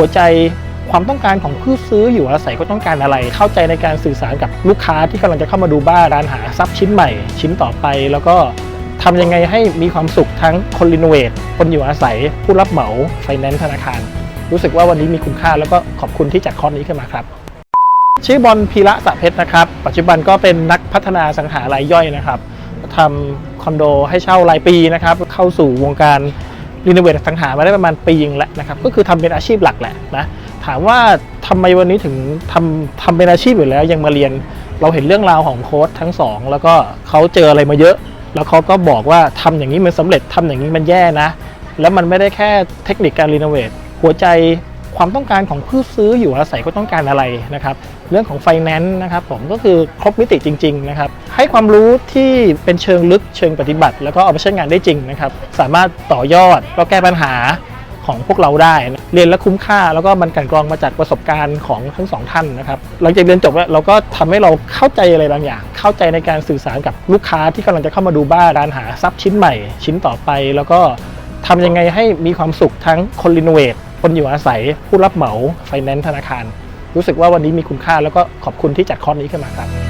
หัวใจความต้องการของผู้ซื้ออยู่อาศัยก็ต้องการอะไร เข้าใจในการสื่อสารกับลูกค้าที่กำลังจะเข้ามาดูบ้านร้านหาทรัพย์ชิ้นใหม่ ชิ้นต่อไป แล้วก็ทำยังไงให้มีความสุขทั้งคนรีโนเวทคนอยู่อาศัย ผู้รับเหมาไฟแนนซ์ธนาคาร รู้สึกว่าวันนี้มีคุณค่าแล้วก็ขอบคุณที่จัดคอร์สนี้ขึ้นมาครับ ชื่อบอลพีระสะเพชรนะครับ ปัจจุบันก็เป็นนักพัฒนาสังหารายย่อยนะครับทำคอนโดให้เช่ารายปีนะครับเข้าสู่วงการ รีโนเวทสังหามาได้ประมาณปีนึงแล้วนะครับก็คือทำเป็นอาชีพหลักแหละนะถามว่าทำไมวันนี้ถึงทำทำเป็นอาชีพอยู่แล้ว ยังมาเรียนเราเห็นเรื่องราวของโค้ชทั้งสองแล้วก็เขาเจออะไรมาเยอะ แล้วเขาก็บอกว่าทำอย่างนี้มันสำเร็จทำอย่างนี้มันแย่นะ แล้วมันไม่ได้แค่เทคนิคการรีโนเวทหัวใจ ความต้องการของผู้ซื้ออยู่อาศัยก็ต้องการอะไรนะครับ เรื่องของไฟแนนซ์นะครับผมก็คือครบมิติจริง ๆ นะครับ ให้ความรู้ที่เป็นเชิงลึกเชิงปฏิบัติ แล้วก็เอาไปใช้งานได้จริงนะครับ สามารถต่อยอดแล้วแก้ปัญหาของพวกเราได้นะเรียนแล้วคุ้มค่าแล้วก็มันกันกรองมาจากประสบการณ์ของทั้งสองท่านนะครับหลังจากเรียนจบแล้วเราก็ทำให้เราเข้าใจอะไรบางอย่าง เข้าใจในการสื่อสารกับลูกค้าที่กำลังจะเข้ามาดูบ้านร้านหาทรัพย์ชิ้นใหม่ ชิ้นต่อไป แล้วก็ทำยังไงให้มีความสุขทั้งคนรีโนเวท คนอยู่อาศัยผู้รับเหมาไฟแนนซ์ธนาคาร รู้สึกว่าวันนี้มีคุณค่าแล้วก็ขอบคุณที่จัดคอร์สนี้ขึ้นมาครับ